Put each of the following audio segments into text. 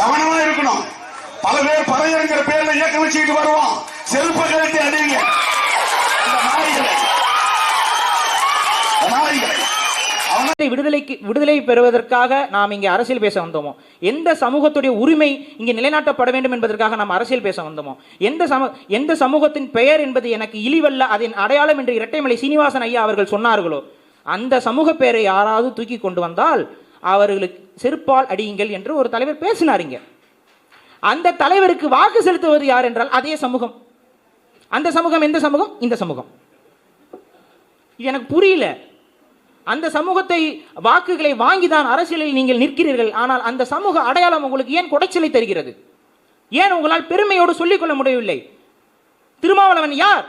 கவனமா இருக்கணும். பல பேர் பறையங்கிற பேர்ல இயக்கம் வச்சுக்கிட்டு வருவோம். செருப்ப கழட்டி அடிங்க. விடுதலைக்கு விடுதலை பெறுவதற்காக நாம் இங்கே அரசியல் பேச வந்தோமோ? எந்த சமூகத்துடைய உரிமை இங்கே நிலைநாட்டப்பட வேண்டும் என்பதற்காக நாம் அரசியல் பேச வந்தோமோ? எந்த சம எந்த சமூகத்தின் பெயர் என்பது எனக்கு இழிவல்ல அதன் அடையாளம் என்று இரட்டைமலை சீனிவாசன் ஐயா அவர்கள் சொன்னார்களோ? அந்த சமூக பெயரை யாராவது தூக்கி கொண்டு வந்தால் அவர்களுக்கு செருப்பால் அடியுங்கள் என்று ஒரு தலைவர் பேசினாருங்க அந்த தலைவருக்கு வாக்கு செலுத்துவது யார் என்றால் அதே சமூகம். அந்த சமூகம் எந்த சமூகம்? இந்த சமூகம். இது எனக்கு புரியல. அந்த சமூகத்தை வாக்குகளை வாங்கிதான் அரசியலில் நீங்கள் நிற்கிறீர்கள். ஆனால் அந்த சமூக அடையாளம் உங்களுக்கு ஏன் குடைச்சலை தருகிறது? ஏன் உங்களால் பெருமையோடு சொல்லிக்கொள்ள முடியவில்லை? திருமாவளவன் யார்?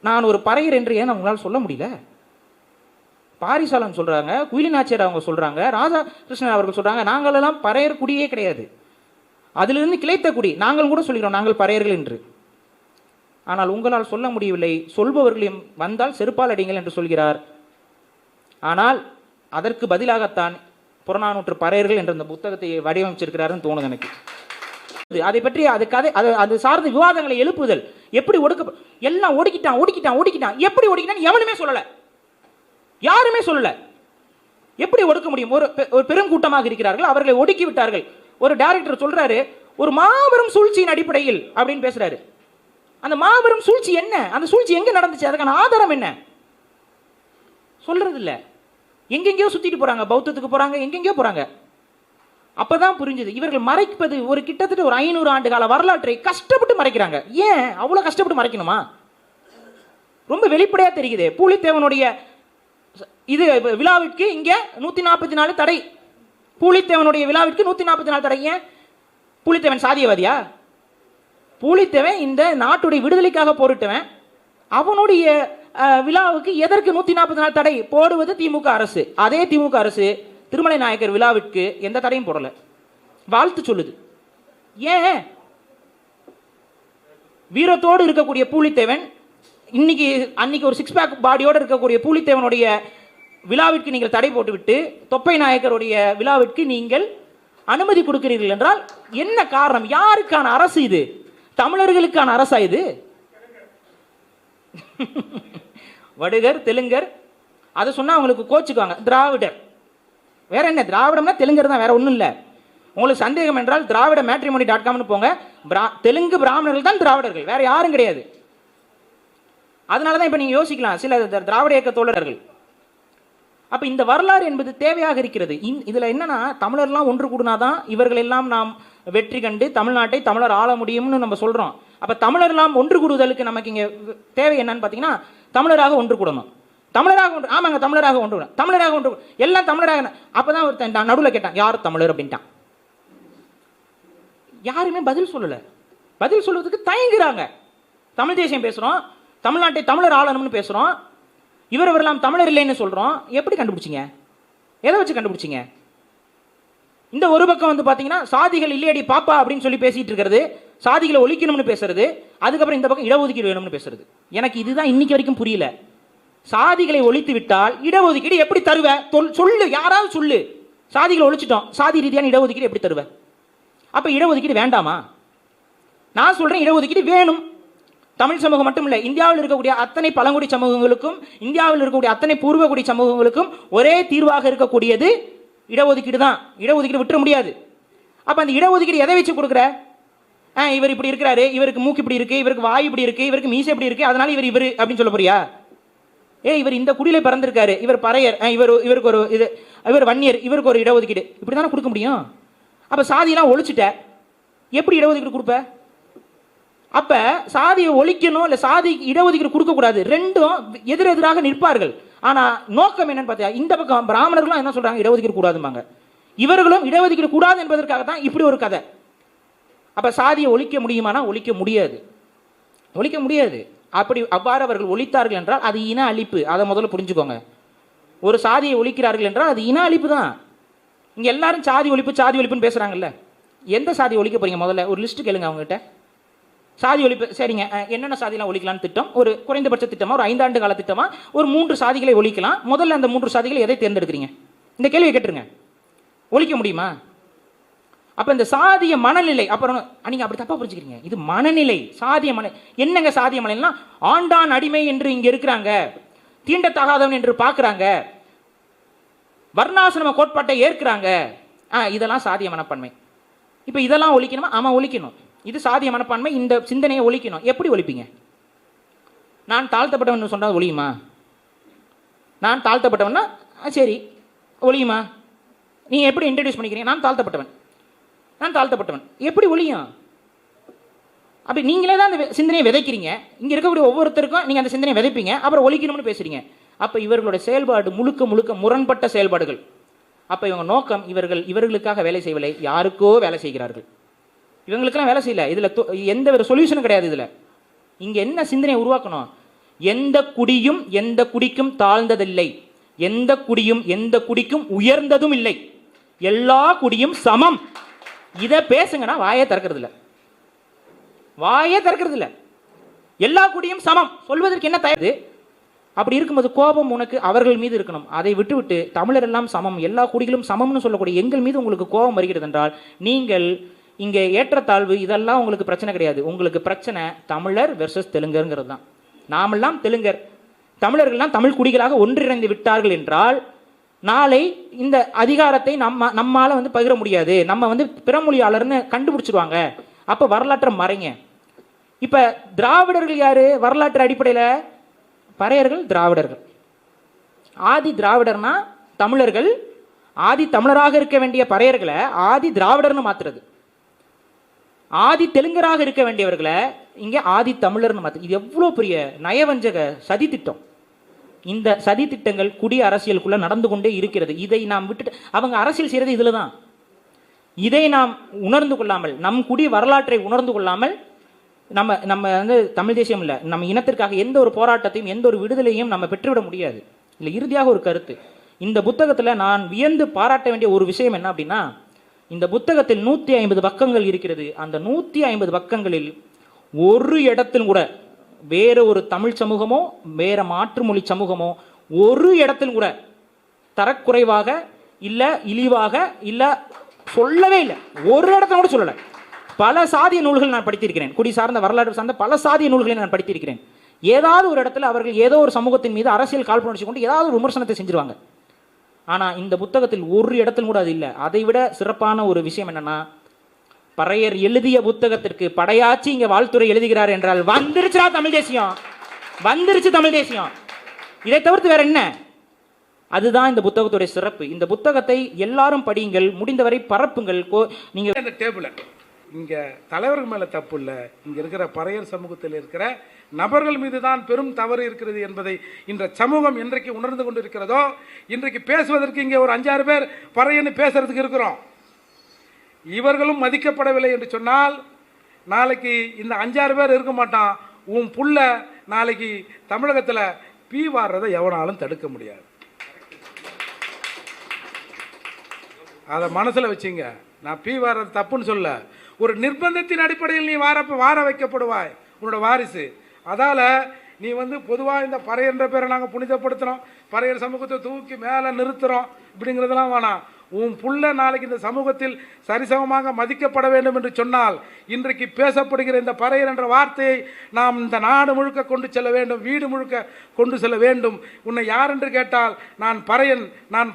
நான் ஒரு பறையர் என்று ஏன் உங்களால் சொல்ல முடியல? பாரிசாலன் சொல்றாங்க குயிலிநாச்சியார் அவங்க சொல்றாங்க ராஜா கிருஷ்ணன் அவர்கள் சொல்றாங்க நாங்களெல்லாம் பறையர் குடியே கிடையாது. அதிலிருந்து கிளைத்த குடி நாங்கள் கூட சொல்கிறோம் நாங்கள் பறையர்கள் என்று. ஆனால் உங்களால் சொல்ல முடியவில்லை சொல்பவர்களையும் வந்தால் செருப்பால் அடிங்கள் என்று சொல்கிறார். ஆனால் அதற்கு பதிலாகத்தான் புறநானூற்று பறையர்கள் என்ற இந்த புத்தகத்தை வடிவமைச்சிருக்கிறாருன்னு தோணுது எனக்கு. அதை பற்றி அது கதை அது அது சார்ந்த விவாதங்களை எழுப்புதல். எப்படி ஒடுக்க எல்லாம் ஒடுக்கிட்டான் ஒடுக்கிட்டான் ஒடுக்கிட்டான். எப்படி ஒடுக்கிட்டான் எவனுமே சொல்லலை. யாருமே சொல்லல. எப்படி ஒடுக்க முடியும்? ஒரு பெ- ஒரு பெரும் கூட்டமாக இருக்கிறார்கள். அவர்களை ஒடுக்கி விட்டார்கள். ஒரு டைரக்டர் சொல்றாரு ஒரு மாபெரும் சூழ்ச்சியின் அடிப்படையில் அப்படின்னு பேசுறாரு. அந்த மாபெரும் சூழ்ச்சி என்ன? அந்த சூழ்ச்சி எங்க நடந்துச்சு? அதுக்கான ஆதாரம் என்ன? சொல்றது இல்ல எங்கெங்கேயோ சுத்திட்டு போறாங்க. பௌத்தத்துக்கு போறாங்க எங்கெங்கேயோ போறாங்க. அப்பதான் புரிஞ்சது. இவர்கள் மறைப்பது ஒரு கிட்டத்தட்ட ஒரு ஐநூறு ஆண்டு கால வரலாற்றை கஷ்டப்பட்டு மறைக்கிறாங்க. ஏன்? அவ்வளவு கஷ்டப்பட்டு மறைக்கணுமா? ரொம்ப வெளிப்படையா தெரியுது. பூலித்தேவனுடைய இது விழாவிற்கு இங்க நூத்தி நாற்பத்தி நாலு தடை. பூலித்தேவனுடைய விழாவிற்கு நூத்தி நாற்பத்தி நாலு தடை. ஏன்? பூலித்தேவன் சாதியவாதியா? பூலித்தேவன் இந்த நாட்டுடைய விடுதலைக்காக போரிட்டவன். அவனுடைய அஹ், விழாவுக்கு எதற்கு நூத்தி நாற்பத்தி நாலு தடை? போடுவது திமுக அரசு. அதே திமுக அரசு திருமலை நாயக்கர் விழாவிற்கு எந்த தடையும் போடல. வாழ்த்து சொல்லுது. ஏன்? வீரத்தோடு இருக்கக்கூடிய பூலித்தேவன் இன்னைக்கு அன்னைக்கு ஒரு சிக்ஸ் பேக் பாடியோடு இருக்கக்கூடிய பூலித்தேவனுடைய விழாவிற்கு நீங்கள் தடை போட்டுவிட்டு தொப்பை நாயக்கருடைய விழாவிற்கு நீங்கள் அனுமதி கொடுக்கிறீர்கள் என்றால் என்ன காரணம்? யாருக்கான அரசு இது? தமிழர்களுக்கான அரசா இது? வடுகர் தெலுங்கர் அதை சொன்னால் அவங்களுக்கு கோச்சுக்குவாங்க. திராவிடர். வேற என்ன? திராவிடம்னா தெலுங்கர் தான் வேற ஒன்றும் இல்லை. உங்களுக்கு சந்தேகம் என்றால் திராவிட மேட்ரிமோனி டாட் காம்னு போங்க. தெலுங்கு பிராமணர்கள் தான் திராவிடர்கள். வேற யாரும் கிடையாது. அதனால தான் இப்போ நீங்கள் யோசிக்கலாம் சில திராவிட இயக்க தோழர்கள். அப்போ இந்த வரலாறு என்பது தேவையாக இருக்கிறது. இந் இதில் என்னன்னா தமிழர்லாம் ஒன்று கூடினாதான் இவர்கள் எல்லாம் நாம் வெற்றி கண்டு தமிழ்நாட்டை தமிழர் ஆள முடியும்னு நம்ம சொல்கிறோம் அப்போ தமிழர்லாம் ஒன்று கூடுதலுக்கு நமக்கு இங்கே தேவை என்னன்னு பார்த்தீங்கன்னா தமிழராக ஒன்று கூடணும். தமிழராக ஒன்று ஆமாங்க தமிழராக ஒன்று கூடணும். தமிழராக ஒன்று கூடணும். எல்லாம் தமிழராக அப்போ தான் ஒருத்தன் நடுவில் கேட்டான் யார் தமிழர்? அப்படின்ட்டான். யாருமே பதில் சொல்லல. பதில் சொல்வதுக்கு தயங்குறாங்க. தமிழ் தேசியம் பேசுறோம் தமிழ்நாட்டை தமிழர் ஆளணும்னு பேசுகிறோம் இவர் இவரெல்லாம் தமிழர் இல்லைன்னு சொல்கிறோம் எப்படி கண்டுபிடிச்சீங்க? எதை வச்சு கண்டுபிடிச்சீங்க? இந்த ஒரு பக்கம் வந்து பார்த்தீங்கன்னா சாதிகள் இல்லையடி பாப்பா அப்படின்னு சொல்லி பேசிகிட்டு இருக்கிறது சாதிகளை ஒழிக்கணும்னு பேசுறது அதுக்கப்புறம் இந்த பக்கம் இடஒதுக்கீடு வேணும்னு பேசுறது. எனக்கு இதுதான் இன்னைக்கு வரைக்கும் புரியல. சாதிகளை ஒழித்து விட்டால் இடஒதுக்கீடு எப்படி தருவ? சொல்லு யாராவது சொல்லு. சாதிகளை ஒழிச்சிட்டோம். சாதி ரீதியான இடஒதுக்கீடு எப்படி தருவ? அப்ப இடஒதுக்கீடு வேண்டாமா? நான் சொல்றேன் இடஒதுக்கீடு வேணும். தமிழ் சமூகம் மட்டும் இல்லை இந்தியாவில் இருக்கக்கூடிய அத்தனை பழங்குடி சமூகங்களுக்கும் இந்தியாவில் இருக்கக்கூடிய அத்தனை பூர்வகுடி சமூகங்களுக்கும் ஒரே தீர்வாக இருக்கக்கூடியது இடஒதுக்கீடு தான். இடஒதுக்கீடு விட்டுற முடியாது. அப்போ அந்த இடஒதுக்கீடு எதை வச்சு கொடுக்குற? ஆ இவர் இப்படி இருக்கிறாரு இவருக்கு மூக்கு இப்படி இருக்குது இவருக்கு வாய் இப்படி இருக்குது இவருக்கு மீசை இப்படி இருக்குது அதனால இவர் இவர் அப்படின்னு சொல்ல போறியா? ஏ இவர் இந்த குடியில் பிறந்திருக்காரு இவர் பறையர் ஆ, இவர் இவருக்கு ஒரு இது இவர் வன்னியர் இவருக்கு ஒரு இடஒதுக்கீடு. இப்படி தானே கொடுக்க முடியும்? அப்போ சாதியெல்லாம் ஒழிச்சிட்ட எப்படி இடஒதுக்கீடு கொடுப்ப? அப்போ சாதியை ஒழிக்கணும் இல்லை சாதி இடஒதுக்கீடு கொடுக்கக்கூடாது ரெண்டும் எதிரெதிராக நிற்பார்கள். ஆனால் நோக்கம் என்னன்னு பார்த்தா இந்த பக்கம் பிராமணர்களும் என்ன சொல்கிறாங்க இடஒதுக்கீடு கூடாதும்பாங்க. இவர்களும் இடஒதுக்கீடு கூடாது என்பதற்காக தான் இப்படி ஒரு கதை. அப்போ சாதியை ஒழிக்க முடியுமானா? ஒழிக்க முடியாது. ஒழிக்க முடியாது. அப்படி அவ்வாறு அவர்கள் ஒழித்தார்கள் என்றால் அது இன அழிப்பு. அதை முதல்ல புரிஞ்சுக்கோங்க. ஒரு சாதியை ஒழிக்கிறார்கள் என்றால் அது இன அழிப்பு தான். இங்கே எல்லாரும் சாதி ஒழிப்பு சாதி ஒழிப்புன்னு பேசுகிறாங்கல்ல எந்த சாதி ஒழிக்க போகிறீங்க முதல்ல? ஒரு லிஸ்ட்டு கேளுங்க அவங்ககிட்ட. சாதி ஒழிப்பு சரிங்க. என்னென்ன சாதியெல்லாம் ஒழிக்கலாம்னு திட்டம்? ஒரு குறைந்தபட்ச திட்டமா ஒரு ஐந்தாண்டு கால திட்டமா ஒரு மூன்று சாதிகளை ஒழிக்கலாம். முதல்ல அந்த மூன்று சாதிகளை எதை தேர்ந்தெடுக்கிறீங்க? இந்த கேள்வியை கேட்டுருங்க. ஒழிக்க முடியுமா? அப்போ இந்த சாதிய மனநிலை அப்புறம் நீங்கள் அப்படி தப்பாக புரிஞ்சுக்கிறீங்க. இது மனநிலை சாதிய மன என்னங்க சாதிய மனநிலைனா ஆண்டான் அடிமை என்று இங்கே இருக்கிறாங்க. தீண்டத்தகாதவன் என்று பார்க்குறாங்க. வர்ணாசிரம கோட்பாட்டை ஏற்கிறாங்க. ஆ இதெல்லாம் சாதிய மனப்பான்மை. இப்போ இதெல்லாம் ஒழிக்கணுமா? ஆமாம் ஒழிக்கணும். இது சாதிய மனப்பான்மை இந்த சிந்தனையை ஒழிக்கணும். எப்படி ஒழிப்பீங்க? நான் தாழ்த்தப்பட்டவன் சொன்னால் ஒழியுமா? நான் தாழ்த்தப்பட்டவன்னா சரி. ஒழியுமா? நீ எப்படி இன்ட்ரடியூஸ் பண்ணிக்கிறீங்க? நான் தாழ்த்தப்பட்டவன். நான் தாழ்த்தப்பட்டவன். எப்படி ஒழியும்? அப்படி நீங்களே தான் அந்த சிந்தனையை விதைக்கிறீங்க. இங்கே இருக்கக்கூடிய ஒவ்வொருத்தருக்கும் நீங்கள் அந்த சிந்தனையை விதைப்பீங்க. அப்புறம் ஒழிக்கணும்னு பேசுறீங்க. அப்போ இவர்களோட செயல்பாடு முழுக்க முழுக்க முரண்பட்ட செயல்பாடுகள். அப்போ இவங்க நோக்கம் இவர்கள் இவர்களுக்காக வேலை செய்யவில்லை யாருக்கோ வேலை செய்கிறார்கள். இவங்களுக்கெல்லாம் வேலை செய்யல. இதில் எந்த ஒரு சொல்யூஷனும் கிடையாது இதில். இங்கே என்ன சிந்தனையை உருவாக்கணும்? எந்த குடியும் எந்த குடிக்கும் தாழ்ந்ததில்லை. எந்த குடியும் எந்த குடிக்கும் உயர்ந்ததும் இல்லை. எல்லா குடியும் சமம். இதை பேசுங்கன்னா வாயை திறக்கிறது இல்லை வாயே திறக்கிறது இல்லை எல்லா குடியும் சமம். சொல்வதற்கு என்ன தயது அப்படி இருக்கும்போது கோபம் உனக்கு அவர்கள் மீது இருக்கணும். அதை விட்டுவிட்டு தமிழர் எல்லாம் சமம். எல்லா குடிகளும் சமம்னு சொல்லக்கூடிய எங்கள் மீது உங்களுக்கு கோபம் வருகிறது என்றால் நீங்கள் இங்கே ஏற்றத்தாழ்வு இதெல்லாம் உங்களுக்கு பிரச்சனை கிடையாது. உங்களுக்கு பிரச்சனை தமிழர் வெர்சஸ் தெலுங்கருங்கிறது தான். நாமெல்லாம் தெலுங்கர். தமிழர்கள்லாம் தமிழ் குடிகளாக ஒன்றிணைந்து விட்டார்கள் என்றால் நாளை இந்த அதிகாரத்தை நம்ம நம்மால் வந்து பகிர முடியாது. நம்ம வந்து பிறமொழியாளர்னு கண்டுபிடிச்சிருவாங்க. அப்போ வரலாற்றை மறைங்க. இப்போ திராவிடர்கள் யார்? வரலாற்று அடிப்படையில் பறையர்கள் திராவிடர்கள். ஆதி திராவிடர்னா தமிழர்கள். ஆதி தமிழராக இருக்க வேண்டிய பறையர்களை ஆதி திராவிடர்னு மாத்துறது. ஆதி தெலுங்கராக இருக்க வேண்டியவர்களை இங்கே ஆதி தமிழர்னு மாத்து. இது எவ்வளோ பெரிய நயவஞ்சக சதி திட்டம். இந்த சதி திட்டங்கள் குடி அரசியலுக்குள்ளே நடந்து கொண்டே இருக்கிறது. இதை நாம் விட்டுட்டு அவங்க அரசியல் செய்கிறது இதில் தான் இதை நாம் உணர்ந்து கொள்ளாமல் நம் குடி வரலாற்றை உணர்ந்து கொள்ளாமல் நம்ம நம்ம வந்து தமிழ் தேசியம் இல்லை நம்ம இனத்திற்காக எந்த ஒரு போராட்டத்தையும் எந்த ஒரு விடுதலையும் நம்ம பெற்றுவிட முடியாது. இல்லை இறுதியாக ஒரு கருத்து. இந்த புத்தகத்தில் நான் வியந்து பாராட்ட வேண்டிய ஒரு விஷயம் என்ன அப்படின்னா இந்த புத்தகத்தில் நூற்றி ஐம்பது பக்கங்கள் இருக்கிறது. அந்த நூற்றி ஐம்பது பக்கங்களில் ஒரு இடத்தில் கூட வேற ஒரு தமிழ் சமூகமோ வேற மாற்றுமொழி சமூகமோ ஒரு இடத்தில் கூட தரக்குறைவாக இல்லை இழிவாக இல்லை சொல்லவே இல்லை. ஒரு இடத்துல கூட சொல்லலை. பல சாதிய நூல்கள் நான் படித்திருக்கிறேன். குடி சார்ந்த வரலாறு சார்ந்த பல சாதிய நூல்களை நான் படித்திருக்கிறேன். ஏதாவது ஒரு இடத்துல அவர்கள் ஏதோ ஒரு சமூகத்தின் மீது அரசியல் காழ்ப்புணர்ச்சி கொண்டு ஏதாவது ஒரு விமர்சனத்தை செஞ்சிருவாங்க. ஆனால் இந்த புத்தகத்தில் ஒரு இடத்தில் கூட அது இல்லை. அதை விட சிறப்பான ஒரு விஷயம் என்னன்னா பறையர் எழுதிய புத்தகத்திற்கு படையாச்சி இங்கே வாழ்த்துறை எழுதுகிறார் என்றால் வந்துருச்சுடா தமிழ் தேசியம். வந்துருச்சு தமிழ் தேசியம். இதை தவிர்த்து வேற என்ன? அதுதான் இந்த புத்தகத்துடைய சிறப்பு. இந்த புத்தகத்தை எல்லாரும் படியுங்கள் முடிந்தவரை பரப்புங்கள். கோ- நீங்கள் இந்த டேபிளை இங்கே தலைவர்கள் மேலே தப்பு இல்லை. இங்கே இருக்கிற பறையர் சமூகத்தில் இருக்கிற நபர்கள் மீது தான் பெரும் தவறு இருக்கிறது என்பதை இந்த சமூகம் இன்றைக்கு உணர்ந்து கொண்டு இருக்கிறதோ இன்றைக்கு பேசுவதற்கு இங்கே ஒரு அஞ்சாறு பேர் பறையன்னு பேசுறதுக்கு இருக்கிறோம். இவர்களும் மதிக்கப்படவில்லை என்று சொன்னால் நாளைக்கு இந்த அஞ்சாறு பேர் இருக்க மாட்டான். உன் புள்ள நாளைக்கு தமிழகத்தில் பீ வாடுறதை எவனாலும் தடுக்க முடியாது. அதை மனசில் வச்சுங்க. நான் பீ வாடுறது தப்புன்னு சொல்ல ஒரு நிர்பந்தத்தின் அடிப்படையில் நீ வார வார வைக்கப்படுவாய். உன்னோட வாரிசு. அதால் நீ வந்து பொதுவாக இந்த பறையன்ற பேரை நாங்கள் புனிதப்படுத்துகிறோம் பறையர் சமூகத்தை தூக்கி மேலே நிறுத்துகிறோம் இப்படிங்கிறதெல்லாம் வேணாம். உன் புள்ள நாளைக்கு இந்த சமூகத்தில் சரிசமமாக மதிக்கப்பட வேண்டும் என்று சொன்னால் இன்றைக்கு பேசப்படுகிற இந்த பறையர் என்ற வார்த்தையை நாம் இந்த நாடு முழுக்க கொண்டு செல்ல வேண்டும் வீடு முழுக்க கொண்டு செல்ல வேண்டும். உன்னை யார் என்று கேட்டால் நான் பறையன் நான்